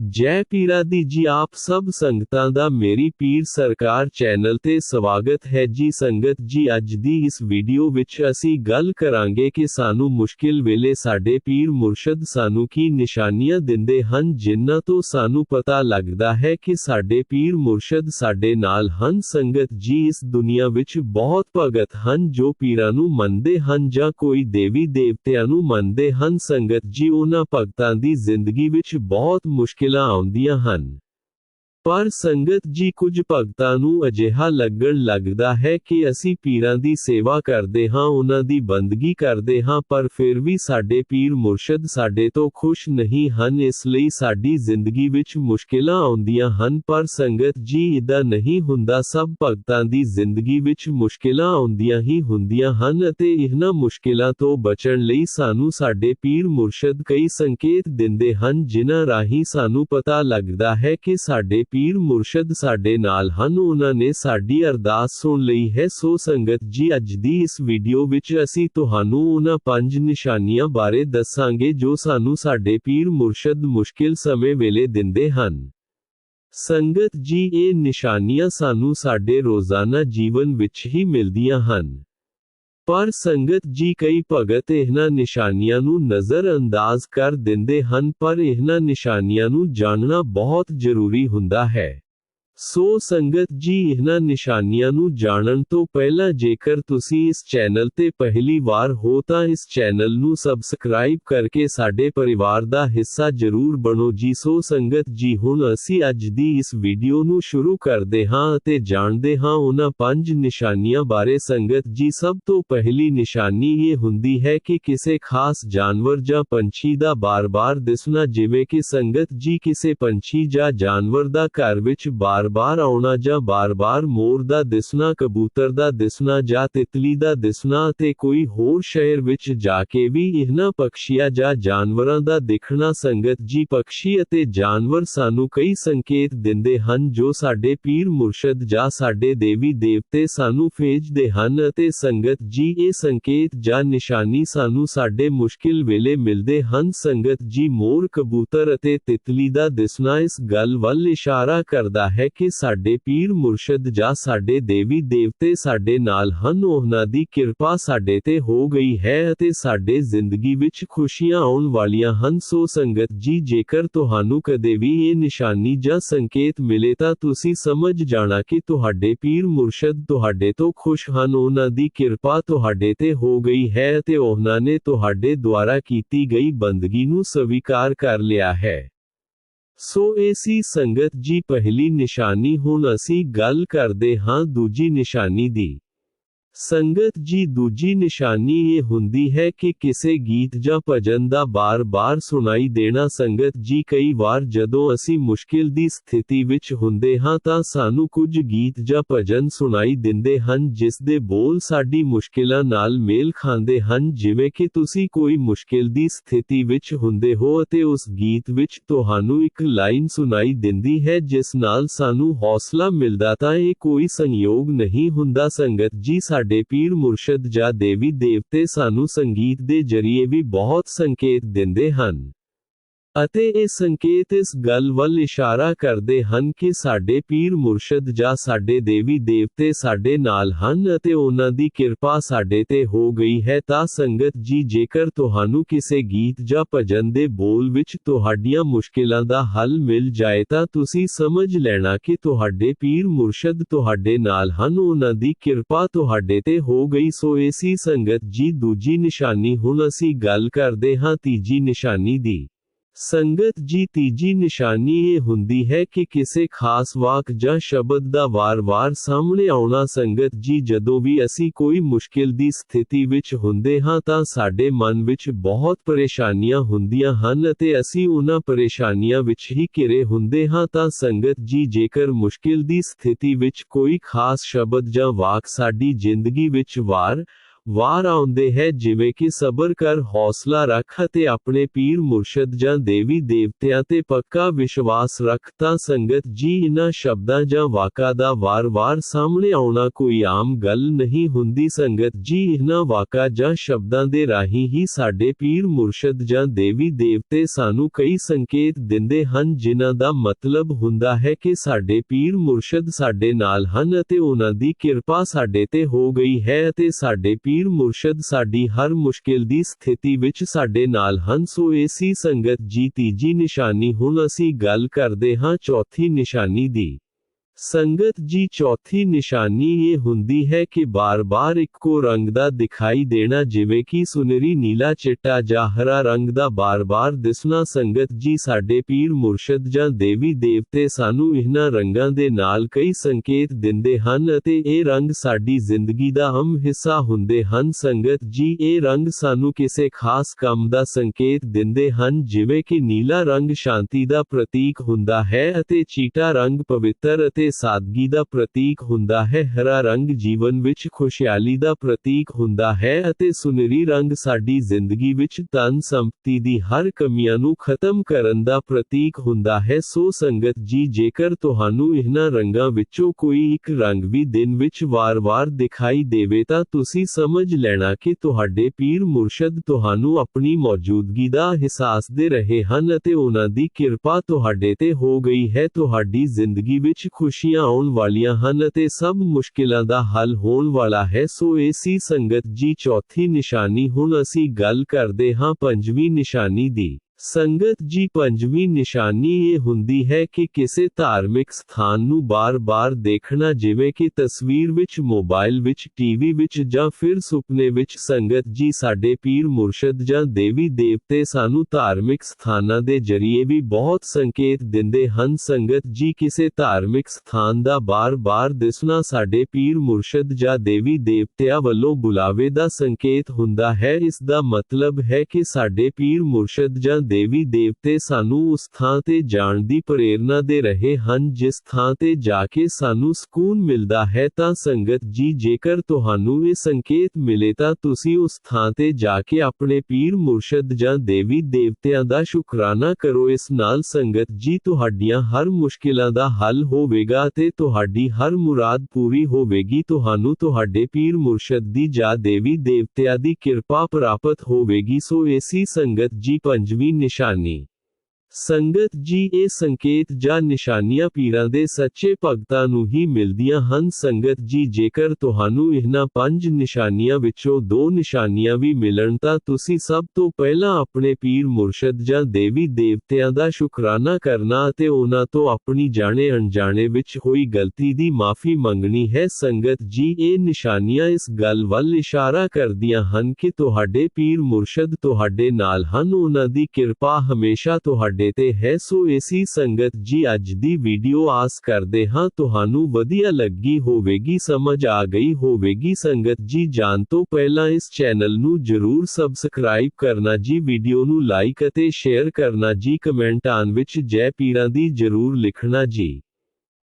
ਜੈ ਪੀਰਾ ਦੀ ਜੀ ਆਪ ਸਭ ਸੰਗਤਾਂ ਦਾ ਮੇਰੀ ਪੀਰ ਸਰਕਾਰ ਚੈਨਲ ਤੇ ਸਵਾਗਤ ਹੈ ਜੀ ਸੰਗਤ ਜੀ ਅੱਜ ਦੀ ਇਸ ਵੀਡੀਓ ਵਿੱਚ ਅਸੀਂ ਗੱਲ ਕਰਾਂਗੇ ਕਿ ਸਾਨੂੰ ਮੁਸ਼ਕਿਲ ਵੇਲੇ ਸਾਡੇ ਪੀਰ ਮੁਰਸ਼ਦ ਸਾਨੂੰ ਕੀ ਨਿਸ਼ਾਨੀਆਂ ਦਿੰਦੇ ਹਨ ਜਿਨ੍ਹਾਂ ਤੋਂ ਸਾਨੂੰ ਪਤਾ ਲੱਗਦਾ ਹੈ ਕਿ ਸਾਡੇ ਪੀਰ ਮੁਰਸ਼ਦ ਸਾਡੇ ਨਾਲ ਹਨ ਸੰਗਤ ਜੀ ਇਸ ਦੁਨੀਆ ਵਿੱਚ ਬਹੁਤ ਭਗਤ ਹਨ ਜੋ ਪੀਰਾਂ ਨੂੰ ਮੰਨਦੇ ਹਨ ਜਾਂ ਕੋਈ ਦੇਵੀ ਦੇਵਤਿਆਂ ਨੂੰ ਮੰਨਦੇ ਹਨ ਸੰਗਤ ਜੀ ਉਹਨਾਂ ਭਗਤਾਂ ਦੀ ਜ਼ਿੰਦਗੀ ਵਿੱਚ ਬਹੁਤ ਮੁਸ਼ਕਿਲਾਂ ਆਉਂਦੀਆਂ ਹਨ ਪਰ ਸੰਗਤ ਜੀ ਕੁਝ ਭਗਤਾਂ ਨੂੰ ਅਜਿਹਾ ਲੱਗਣ ਲੱਗਦਾ ਹੈ ਕਿ ਅਸੀਂ ਪੀਰਾਂ ਦੀ ਸੇਵਾ ਕਰਦੇ ਹਾਂ ਉਹਨਾਂ ਦੀ ਬੰਦਗੀ ਕਰਦੇ ਹਾਂ ਪਰ ਫਿਰ ਵੀ ਸਾਡੇ ਪੀਰ ਮੁਰਸ਼ਦ ਸਾਡੇ ਤੋਂ ਖੁਸ਼ ਨਹੀਂ ਹਨ ਇਸ ਲਈ ਸਾਡੀ ਜ਼ਿੰਦਗੀ ਵਿੱਚ ਮੁਸ਼ਕਿਲਾਂ ਆਉਂਦੀਆਂ ਹਨ ਪਰ ਸੰਗਤ ਜੀ ਇਦਾਂ ਨਹੀਂ ਹੁੰਦਾ ਸਭ ਭਗਤਾਂ ਦੀ ਜ਼ਿੰਦਗੀ ਵਿੱਚ ਮੁਸ਼ਕਿਲਾਂ ਆਉਂਦੀਆਂ ਹੀ ਹੁੰਦੀਆਂ ਹਨ ਅਤੇ ਇਹਨਾਂ ਮੁਸ਼ਕਿਲਾਂ ਤੋਂ ਬਚਣ ਲਈ ਸਾਨੂੰ ਸਾਡੇ ਪੀਰ ਮੁਰਸ਼ਦ ਕਈ ਸੰਕੇਤ ਦਿੰਦੇ ਹਨ ਜਿਨ੍ਹਾਂ ਰਾਹੀਂ ਸਾਨੂੰ ਪਤਾ ਲੱਗਦਾ ਹੈ ਕਿ ਸਾਡੇ ਪੀਰ ਮੁਰਸ਼ਦ ਸਾਡੇ ਨਾਲ ਹਨ ਉਹਨਾਂ ਨੇ ਸਾਡੀ ਅਰਦਾਸ ਸੁਣ ਲਈ ਹੈ ਸੋ ਸੰਗਤ ਜੀ ਅੱਜ ਦੀ ਇਸ ਵੀਡੀਓ ਵਿੱਚ ਅਸੀਂ ਤੁਹਾਨੂੰ ਉਹਨਾਂ ਪੰਜ ਨਿਸ਼ਾਨੀਆਂ ਬਾਰੇ ਦੱਸਾਂਗੇ ਜੋ ਸਾਨੂੰ ਸਾਡੇ ਪੀਰ ਮੁਰਸ਼ਦ ਮੁਸ਼ਕਿਲ ਸਮੇਂ ਵੇਲੇ ਦਿੰਦੇ ਹਨ ਸੰਗਤ ਜੀ ਇਹ ਨਿਸ਼ਾਨੀਆਂ ਸਾਨੂੰ ਸਾਡੇ ਰੋਜ਼ਾਨਾ ਜੀਵਨ ਵਿੱਚ ਹੀ ਮਿਲਦੀਆਂ ਹਨ ਪਰ ਸੰਗਤ ਜੀ ਕਈ ਭਗਤ ਇਹਨਾਂ ਨਿਸ਼ਾਨੀਆਂ ਨੂੰ ਨਜ਼ਰ ਅੰਦਾਜ਼ ਕਰ ਦਿੰਦੇ ਹਨ, ਪਰ ਇਹਨਾਂ ਨਿਸ਼ਾਨੀਆਂ ਨੂੰ ਜਾਣਨਾ ਬਹੁਤ ਜ਼ਰੂਰੀ ਹੁੰਦਾ ਹੈ। ਸੋ ਸੰਗਤ ਜੀ ਇਹਨਾਂ ਨਿਸ਼ਾਨੀਆਂ ਨੂੰ ਜਾਣਨ ਤੋਂ ਪਹਿਲਾਂ ਜੇਕਰ ਤੁਸੀਂ ਇਸ ਚੈਨਲ ਤੇ ਪਹਿਲੀ ਵਾਰ ਹੋ ਤਾਂ ਇਸ ਚੈਨਲ ਨੂੰ ਸਬਸਕ੍ਰਾਈਬ ਕਰਕੇ ਸਾਡੇ ਪਰਿਵਾਰ ਦਾ ਹਿੱਸਾ ਜ਼ਰੂਰ ਬਣੋ ਜੀ ਸੋ ਸੰਗਤ ਜੀ ਹੁਣ ਅਸੀਂ ਅੱਜ ਦੀ ਇਸ ਵੀਡੀਓ ਨੂੰ ਸ਼ੁਰੂ ਕਰਦੇ ਹਾਂ ਅਤੇ ਜਾਣਦੇ ਹਾਂ ਉਹਨਾਂ ਪੰਜ ਨਿਸ਼ਾਨੀਆਂ ਬਾਰੇ ਸੰਗਤ ਜੀ ਸਭ ਤੋਂ ਪਹਿਲੀ ਨਿਸ਼ਾਨੀ ਇਹ ਹੁੰਦੀ ਹੈ ਕਿ ਕਿਸੇ ਖਾਸ ਜਾਨਵਰ ਜਾਂ ਪੰਛੀ ਦਾ ਬਾਰ-ਬਾਰ ਦਿਸਣਾ ਜਿਵੇਂ ਕਿ ਸੰਗਤ ਜੀ ਕਿਸੇ ਪੰਛੀ ਜਾਂ ਜਾਨਵਰ ਦਾ ਘਰ ਵਿੱਚ ਬਾਰ ਬਾਰ ਆਉਣਾ ਜਾਂ ਬਾਰ-ਬਾਰ ਮੋਰ ਦਾ ਦਿਸਣਾ ਕਬੂਤਰ ਦਾ ਦਿਸਣਾ ਜਾਂ ਤਿਤਲੀ ਦਾ ਦਿਸਣਾ ਅਤੇ ਕੋਈ ਹੋਰ ਸ਼ਹਿਰ ਵਿੱਚ ਜਾ ਕੇ ਵੀ ਇਹਨਾਂ ਪੰਛੀਆਂ ਜਾਂ ਜਾਨਵਰਾਂ ਦਾ ਦਿਖਣਾ ਸੰਗਤ ਜੀ ਪੰਛੀ ਅਤੇ ਜਾਨਵਰ ਸਾਨੂੰ ਕਈ ਸੰਕੇਤ ਦਿੰਦੇ ਹਨ ਜੋ ਸਾਡੇ ਪੀਰ ਮੁਰਸ਼ਦ ਜਾਂ ਸਾਡੇ ਦੇਵੀ ਦੇਵਤੇ ਸਾਨੂੰ ਭੇਜਦੇ ਹਨ ਅਤੇ ਸੰਗਤ ਜੀ ਇਹ ਸੰਕੇਤ ਜਾਂ ਨਿਸ਼ਾਨੀ ਸਾਨੂੰ ਸਾਡੇ ਮੁਸ਼ਕਿਲ ਵੇਲੇ ਮਿਲਦੇ ਹਨ ਸੰਗਤ ਜੀ ਮੋਰ ਕਬੂਤਰ ਅਤੇ ਤਿਤਲੀ ਦਾ ਦਿਸਣਾ ਇਸ ਗੱਲ ਵੱਲ ਇਸ਼ਾਰਾ ਕਰਦਾ ਹੈ ਕਿ ਸਾਡੇ ਪੀਰ ਮੁਰਸ਼ਦ ਜਾਂ ਸਾਡੇ ਦੇਵੀ ਦੇਵਤੇ ਸਾਡੇ ਨਾਲ ਹਨ ਉਹਨਾਂ ਦੀ ਕਿਰਪਾ ਸਾਡੇ ਤੇ ਹੋ ਗਈ ਹੈ ਅਤੇ ਸਾਡੇ ਜ਼ਿੰਦਗੀ ਵਿੱਚ ਖੁਸ਼ੀਆਂ ਆਉਣ ਵਾਲੀਆਂ ਹਨ ਸੋ ਸੰਗਤ ਜੀ ਜੇਕਰ ਤੁਹਾਨੂੰ ਕਦੇ ਵੀ ਇਹ ਨਿਸ਼ਾਨੀ ਜਾਂ ਸੰਕੇਤ ਮਿਲੇ ਤਾਂ ਤੁਸੀਂ ਸਮਝ ਜਾਣਾ ਕਿ ਤੁਹਾਡੇ ਪੀਰ ਮੁਰਸ਼ਦ ਤੁਹਾਡੇ ਤੋਂ ਖੁਸ਼ ਹਨ ਉਹਨਾਂ ਦੀ ਕਿਰਪਾ ਤੁਹਾਡੇ ਤੇ ਹੋ ਗਈ ਹੈ ਅਤੇ ਉਹਨਾਂ ਨੇ ਤੁਹਾਡੇ ਦੁਆਰਾ ਕੀਤੀ ਗਈ ਬੰਦਗੀ ਨੂੰ ਸਵੀਕਾਰ ਕਰ ਲਿਆ ਹੈ ਸੋ ਏਸੀ ਸੰਗਤ ਜੀ ਪਹਿਲੀ ਨਿਸ਼ਾਨੀ ਹੁਣ ਅਸੀਂ ਗੱਲ ਕਰਦੇ ਹਾਂ ਦੂਜੀ ਨਿਸ਼ਾਨੀ ਦੀ ਸੰਗਤ ਜੀ ਦੂਜੀ ਨਿਸ਼ਾਨੀ ਇਹ ਹੁੰਦੀ ਹੈ ਕਿ ਕਿਸੇ ਗੀਤ ਜਾਂ ਭਜਨ ਦਾ ਬਾਰ-ਬਾਰ ਸੁਣਾਈ ਦੇਣਾ ਸੰਗਤ ਜੀ ਕਈ ਵਾਰ ਜਦੋਂ ਅਸੀਂ ਮੁਸ਼ਕਿਲ ਦੀ ਸਥਿਤੀ ਵਿੱਚ ਹੁੰਦੇ ਹਾਂ ਤਾਂ ਸਾਨੂੰ ਕੁਝ ਗੀਤ ਜਾਂ ਭਜਨ ਸੁਣਾਈ ਦਿੰਦੇ ਹਨ ਜਿਸ ਦੇ ਬੋਲ ਸਾਡੀ ਮੁਸ਼ਕਿਲਾਂ ਨਾਲ ਮੇਲ ਖਾਂਦੇ ਹਨ ਜਿਵੇਂ ਕਿ ਤੁਸੀਂ ਕੋਈ ਮੁਸ਼ਕਿਲ ਦੀ ਸਥਿਤੀ ਵਿੱਚ ਹੁੰਦੇ ਹੋ ਅਤੇ ਉਸ ਗੀਤ ਵਿੱਚ ਤੁਹਾਨੂੰ ਇੱਕ ਲਾਈਨ ਸੁਣਾਈ ਦਿੰਦੀ ਹੈ ਜਿਸ ਨਾਲ ਸਾਨੂੰ ਹੌਸਲਾ ਮਿਲਦਾ ਤਾਂ ਇਹ ਕੋਈ ਸੰਯੋਗ ਨਹੀਂ ਹੁੰਦਾ ਸੰਗਤ ਜੀ ਸਾਡੇ ਪੀਰ ਮੁਰਸ਼ਦ ਜਾਂ ਦੇਵੀ ਦੇਵਤੇ ਸਾਨੂੰ ਸੰਗੀਤ ਦੇ ਜ਼ਰੀਏ ਵੀ ਬਹੁਤ ਸੰਕੇਤ ਦਿੰਦੇ ਹਨ ਅਤੇ ਇਹ ਸੰਕੇਤ ਇਸ ਗੱਲ ਵੱਲ ਇਸ਼ਾਰਾ ਕਰਦੇ ਹਨ ਕਿ ਸਾਡੇ ਪੀਰ ਮੁਰਸ਼ਦ ਜਾਂ ਸਾਡੇ ਦੇਵੀ ਦੇਵਤੇ ਸਾਡੇ ਨਾਲ ਹਨ ਅਤੇ ਉਹਨਾਂ ਦੀ ਕਿਰਪਾ ਸਾਡੇ ਤੇ ਹੋ ਗਈ ਹੈ ਤਾਂ ਸੰਗਤ ਜੀ ਜੇਕਰ ਤੁਹਾਨੂੰ ਕਿਸੇ ਗੀਤ ਜਾਂ ਭਜਨ ਦੇ ਬੋਲ ਵਿੱਚ ਤੁਹਾਡੀਆਂ ਮੁਸ਼ਕਿਲਾਂ ਦਾ ਹੱਲ ਮਿਲ ਜਾਏ ਤਾਂ ਤੁਸੀਂ ਸਮਝ ਲੈਣਾ ਕਿ ਤੁਹਾਡੇ ਪੀਰ ਮੁਰਸ਼ਦ ਤੁਹਾਡੇ ਨਾਲ ਹਨ ਉਹਨਾਂ ਦੀ ਕਿਰਪਾ ਤੁਹਾਡੇ ਤੇ ਹੋ ਗਈ ਸੋ ਏਸੀ ਸੰਗਤ ਜੀ ਦੂਜੀ ਨਿਸ਼ਾਨੀ ਹੁਣ ਅਸੀਂ ਗੱਲ ਕਰਦੇ ਹਾਂ ਤੀਜੀ ਨਿਸ਼ਾਨੀ ਦੀ ਸੰਗਤ ਜੀ ਤੀਜੀ ਨਿਸ਼ਾਨੀ ਇਹ ਹੁੰਦੀ ਹੈ ਕਿ ਕਿਸੇ ਖਾਸ ਵਾਕ ਜਾਂ ਸ਼ਬਦ ਦਾ ਵਾਰ-ਵਾਰ ਸਾਹਮਣੇ ਆਉਣਾ ਸੰਗਤ ਜੀ ਜਦੋਂ ਵੀ ਅਸੀਂ ਕੋਈ ਮੁਸ਼ਕਿਲ ਦੀ ਸਥਿਤੀ ਵਿੱਚ ਹੁੰਦੇ ਹਾਂ ਤਾਂ ਸਾਡੇ ਮਨ ਵਿੱਚ ਬਹੁਤ ਪਰੇਸ਼ਾਨੀਆਂ ਹੁੰਦੀਆਂ ਹਨ ਅਤੇ ਅਸੀਂ ਉਹਨਾਂ ਪਰੇਸ਼ਾਨੀਆਂ ਵਿੱਚ ਹੀ ਘਿਰੇ ਹੁੰਦੇ ਹਾਂ ਤਾਂ ਸੰਗਤ ਜੀ ਜੇਕਰ ਮੁਸ਼ਕਿਲ ਦੀ ਸਥਿਤੀ ਵਿੱਚ ਕੋਈ ਖਾਸ ਸ਼ਬਦ ਜਾਂ ਵਾਕ ਸਾਡੀ ਜ਼ਿੰਦਗੀ ਵਿੱਚ ਵਾਰ ਵਾਰ ਆਉਂਦੇ ਹੈ ਜਿਵੇਂ ਕਿ ਸਬਰ ਕਰ ਹੌਸਲਾ ਰੱਖ ਅਤੇ ਆਪਣੇ ਪੀਰ ਮੁਰਸ਼ਦ ਜਾਂ ਦੇਵੀ ਦੇਵਤਿਆਂ ਤੇ ਪੱਕਾ ਵਿਸ਼ਵਾਸ ਰੱਖ ਤਾਂ ਸੰਗਤ ਜੀ ਇਨ੍ਹਾਂ ਸ਼ਬਦਾਂ ਜਾਂ ਵਾਕਾਂ ਦਾ ਵਾਰ-ਵਾਰ ਸਾਹਮਣੇ ਆਉਣਾ ਕੋਈ ਆਮ ਗੱਲ ਨਹੀਂ ਹੁੰਦੀ ਸੰਗਤ ਜੀ ਇਹਨਾਂ ਵਾਕਾਂ ਜਾਂ ਸ਼ਬਦਾਂ ਦੇ ਰਾਹੀਂ ਹੀ ਸਾਡੇ ਪੀਰ ਮੁਰਸ਼ਦ ਜਾਂ ਦੇਵੀ ਦੇਵਤੇ ਸਾਨੂੰ ਕਈ ਸੰਕੇਤ ਦਿੰਦੇ ਹਨ ਜਿਨ੍ਹਾਂ ਦਾ ਮਤਲਬ ਹੁੰਦਾ ਹੈ ਕਿ ਸਾਡੇ ਪੀਰ ਮੁਰਸ਼ਦ ਸਾਡੇ ਨਾਲ ਹਨ ਅਤੇ ਉਹਨਾਂ ਦੀ ਕਿਰਪਾ ਸਾਡੇ ਤੇ ਹੋ ਗਈ ਹੈ ਅਤੇ ਸਾਡੇ ਪੀਰ ਮੁਰਸ਼ਦ ਸਾਡੀ ਹਰ ਮੁਸ਼ਕਿਲ ਦੀ ਸਥਿਤੀ ਵਿੱਚ ਸਾਡੇ ਨਾਲ ਹਨ ਸੋ ਏਸੀ ਸੰਗਤ ਜੀ ਤੀਜੀ ਨਿਸ਼ਾਨੀ ਹੁਣ ਅਸੀਂ ਗੱਲ ਕਰਦੇ ਹਾਂ ਚੌਥੀ ਨਿਸ਼ਾਨੀ ਦੀ ਸੰਗਤ ਜੀ ਚੌਥੀ ਨਿਸ਼ਾਨੀ ਇਹ ਹੁੰਦੀ ਹੈ ਕਿ ਬਾਰ-ਬਾਰ ਇੱਕੋ ਰੰਗ ਦਾ ਦਿਖਾਈ ਦੇਣਾ ਜਿਵੇਂ ਕਿ ਸੁਨਹਿਰੀ ਨੀਲਾ ਚਿੱਟਾ ਜਾਂ ਹਰਾ ਰੰਗ ਦਾ ਬਾਰ-ਬਾਰ ਦਿਸਣਾ ਸੰਗਤ ਜੀ ਸਾਡੇ ਪੀਰ ਮੁਰਸ਼ਦ ਜਾਂ ਦੇਵੀ ਦੇਵਤੇ ਸਾਨੂੰ ਇਹਨਾਂ ਰੰਗਾਂ ਦੇ ਨਾਲ ਕਈ ਸੰਕੇਤ ਦਿੰਦੇ ਹਨ ਅਤੇ ਇਹ ਰੰਗ ਸਾਡੀ ਜ਼ਿੰਦਗੀ ਦਾ ਅਹਿਮ ਹਿੱਸਾ ਹੁੰਦੇ ਹਨ ਸੰਗਤ ਜੀ ਇਹ ਰੰਗ ਸਾਨੂੰ ਕਿਸੇ ਖਾਸ ਕੰਮ ਦਾ ਸੰਕੇਤ ਦਿੰਦੇ ਹਨ ਜਿਵੇਂ ਕਿ ਨੀਲਾ ਰੰਗ ਸ਼ਾਂਤੀ ਦਾ ਪ੍ਰਤੀਕ ਹੁੰਦਾ ਹੈ ਅਤੇ ਚੀਟਾ ਰੰਗ ਪਵਿੱਤਰ ਅਤੇ ਸਾਦਗੀ ਦਾ ਪ੍ਰਤੀਕ ਹੁੰਦਾ ਹੈ ਹਰਾ ਰੰਗ ਜੀਵਨ ਵਿੱਚ ਖੁਸ਼ਹਾਲੀ ਦਾ ਪ੍ਰਤੀਕ ਹੁੰਦਾ ਹੈ ਅਤੇ ਸੁਨਹਿਰੀ ਰੰਗ ਸਾਡੀ ਜ਼ਿੰਦਗੀ ਵਿੱਚ ਧਨ ਸੰਪਤੀ ਦੀ ਹਰ ਕਮੀਆਂ ਨੂੰ ਖਤਮ ਕਰਨ ਦਾ ਪ੍ਰਤੀਕ ਹੁੰਦਾ ਹੈ ਸੋ ਸੰਗਤ ਜੀ ਜੇਕਰ ਤੁਹਾਨੂੰ ਇਹਨਾਂ ਰੰਗਾਂ ਵਿੱਚੋਂ ਕੋਈ ਇੱਕ ਰੰਗ ਵੀ ਦਿਨ ਵਿੱਚ ਵਾਰ-ਵਾਰ ਦਿਖਾਈ ਦੇਵੇ ਤਾਂ ਤੁਸੀਂ ਸਮਝ ਲੈਣਾ ਕਿ ਤੁਹਾਡੇ ਪੀਰ ਮੁਰਸ਼ਦ ਤੁਹਾਨੂੰ ਆਪਣੀ ਮੌਜੂਦਗੀ ਦਾ ਅਹਿਸਾਸ ਦੇ ਰਹੇ ਹਨ ਅਤੇ ਉਹਨਾਂ ਦੀ ਕਿਰਪਾ ਤੁਹਾਡੇ ਤੇ ਹੋ ਗਈ ਹੈ ਤੁਹਾਡੀ ਜ਼ਿੰਦਗੀ ਵਿੱਚ ਖੁਸ਼ੀਆਂ ਆਉਣ ਵਾਲੀਆਂ ਹਨ ਅਤੇ ਸਭ ਮੁਸ਼ਕਿਲਾਂ ਦਾ ਹੱਲ ਹੋਣ ਵਾਲਾ ਹੈ ਸੋ ਏਸੀ ਸੰਗਤ ਜੀ ਚੌਥੀ ਨਿਸ਼ਾਨੀ ਹੁਣ ਅਸੀਂ ਗੱਲ ਕਰਦੇ ਹਾਂ ਪੰਜਵੀਂ ਨਿਸ਼ਾਨੀ ਦੀ ਸੰਗਤ ਜੀ ਪੰਜਵੀਂ ਨਿਸ਼ਾਨੀ ਇਹ ਹੁੰਦੀ ਹੈ ਕਿ ਕਿਸੇ ਧਾਰਮਿਕ ਸਥਾਨ ਨੂੰ ਬਾਰ-ਬਾਰ ਦੇਖਣਾ ਜਿਵੇਂ ਕਿ ਤਸਵੀਰ ਵਿੱਚ ਮੋਬਾਈਲ ਵਿੱਚ ਟੀਵੀ ਵਿੱਚ ਜਾਂ ਫਿਰ ਸੁਪਨੇ ਵਿੱਚ ਸੰਗਤ ਜੀ ਸਾਡੇ ਪੀਰ ਮੁਰਸ਼ਦ ਜਾਂ ਦੇਵੀ ਦੇਵਤੇ ਸਾਨੂੰ ਧਾਰਮਿਕ ਸਥਾਨਾਂ ਦੇ ਜ਼ਰੀਏ ਵੀ ਬਹੁਤ ਸੰਕੇਤ ਦਿੰਦੇ ਹਨ ਸੰਗਤ ਜੀ ਕਿਸੇ ਧਾਰਮਿਕ ਸਥਾਨ ਦਾ ਬਾਰ-ਬਾਰ ਦਿਸਣਾ ਸਾਡੇ ਪੀਰ ਮੁਰਸ਼ਦ ਜਾਂ ਦੇਵੀ ਦੇਵਤਿਆਂ ਵੱਲੋਂ ਬੁਲਾਵੇ ਦਾ ਸੰਕੇਤ ਹੁੰਦਾ ਹੈ ਇਸ ਦਾ ਮਤਲਬ ਹੈ ਕਿ ਸਾਡੇ ਪੀਰ ਮੁਰਸ਼ਦ ਜਾਂ ਦੇਵੀ ਦੇਵਤੇ ਸਾਨੂੰ ਉਸ ਥਾਂ ਤੇ ਜਾਣ ਦੀ ਪ੍ਰੇਰਣਾ ਦੇ ਰਹੇ ਹਨ ਜਿਸ ਥਾਂ ਤੇ ਜਾ ਕੇ ਸਾਨੂੰ ਸਕੂਨ ਮਿਲਦਾ ਹੈ ਤਾਂ ਸੰਗਤ ਜੀ ਜੇਕਰ ਤੁਹਾਨੂੰ ਇਹ ਸੰਕੇਤ ਮਿਲੇ ਤਾਂ ਤੁਸੀਂ ਉਸ ਥਾਂ ਤੇ ਜਾ ਕੇ ਆਪਣੇ ਪੀਰ ਮੁਰਸ਼ਦ ਜਾਂ ਦੇਵੀ ਦੇਵਤਿਆਂ ਦਾ ਸ਼ੁਕਰਾਨਾ ਕਰੋ ਇਸ ਨਾਲ ਸੰਗਤ ਜੀ ਤੁਹਾਡੀਆਂ ਹਰ ਮੁਸ਼ਕਿਲਾਂ ਦਾ ਹੱਲ ਹੋਵੇਗਾ ਤੇ ਤੁਹਾਡੀ ਹਰ ਮੁਰਾਦ ਪੂਰੀ ਹੋਵੇਗੀ ਤੁਹਾਨੂੰ ਤੁਹਾਡੇ ਪੀਰ ਮੁਰਸ਼ਦ ਦੀ ਜਾਂ ਦੇਵੀ ਦੇਵਤਿਆਂ ਦੀ ਕਿਰਪਾ ਪ੍ਰਾਪਤ ਹੋਵੇਗੀ ਸੋ ਏਸੀ ਸੰਗਤ ਜੀ ਪੰਜਵੀਂ निशानी। ਸੰਗਤ ਜੀ ਇਹ ਸੰਕੇਤ ਜਾਂ ਨਿਸ਼ਾਨੀਆਂ ਪੀਰਾਂ ਦੇ ਸੱਚੇ ਭਗਤਾਂ ਨੂੰ ਹੀ ਮਿਲਦੀਆਂ ਹਨ ਸੰਗਤ ਜੀ ਜੇਕਰ ਤੁਹਾਨੂੰ ਇਹਨਾਂ ਪੰਜ ਨਿਸ਼ਾਨੀਆਂ ਵਿੱਚੋਂ ਦੋ ਨਿਸ਼ਾਨੀਆਂ ਵੀ ਮਿਲਣ ਤਾਂ ਤੁਸੀਂ ਸਭ ਤੋਂ ਪਹਿਲਾਂ ਆਪਣੇ ਪੀਰ ਮੁਰਸ਼ਦ ਜਾਂ ਦੇਵੀ ਦੇਵਤਿਆਂ ਦਾ ਸ਼ੁਕਰਾਨਾ ਕਰਨਾ ਅਤੇ ਉਹਨਾਂ ਤੋਂ ਆਪਣੀ ਜਾਣੇ ਅਣਜਾਣੇ ਵਿੱਚ ਹੋਈ ਗਲਤੀ ਦੀ ਮਾਫੀ ਮੰਗਣੀ ਹੈ ਸੰਗਤ ਜੀ ਇਹ ਨਿਸ਼ਾਨੀਆਂ ਇਸ ਗੱਲ ਵੱਲ ਇਸ਼ਾਰਾ ਕਰਦੀਆਂ ਹਨ ਕਿ ਤੁਹਾਡੇ ਪੀਰ ਮੁਰਸ਼ਦ ਤੁਹਾਡੇ ਨਾਲ ਹਨ ਉਹਨਾਂ ਦੀ ਕਿਰਪਾ ਹਮੇਸ਼ਾ ਤੁਹਾਡੇ ਸਾਡੇ ਤੇ ਹੈ ਸੋ ਏਸੀ ਸੰਗਤ ਜੀ ਅੱਜ ਦੀ ਵੀਡੀਓ ਆਸ ਕਰਦੇ ਹਾਂ ਤੁਹਾਨੂੰ ਵਧੀਆ ਲੱਗੀ ਹੋਵੇਗੀ ਸਮਝ ਆ ਗਈ ਹੋਵੇਗੀ ਸੰਗਤ ਜੀ ਜਾਣ ਤੋਂ ਪਹਿਲਾਂ ਇਸ ਚੈਨਲ ਨੂੰ ਜਰੂਰ ਸਬਸਕ੍ਰਾਈਬ ਕਰਨਾ ਜੀ ਵੀਡੀਓ ਨੂੰ ਲਾਈਕ ਅਤੇ ਸ਼ੇਅਰ ਕਰਨਾ ਜੀ ਕਮੈਂਟਾਂ ਵਿੱਚ ਜੈ ਪੀਰਾਂ ਦੀ ਜਰੂਰ ਲਿਖਣਾ ਜੀ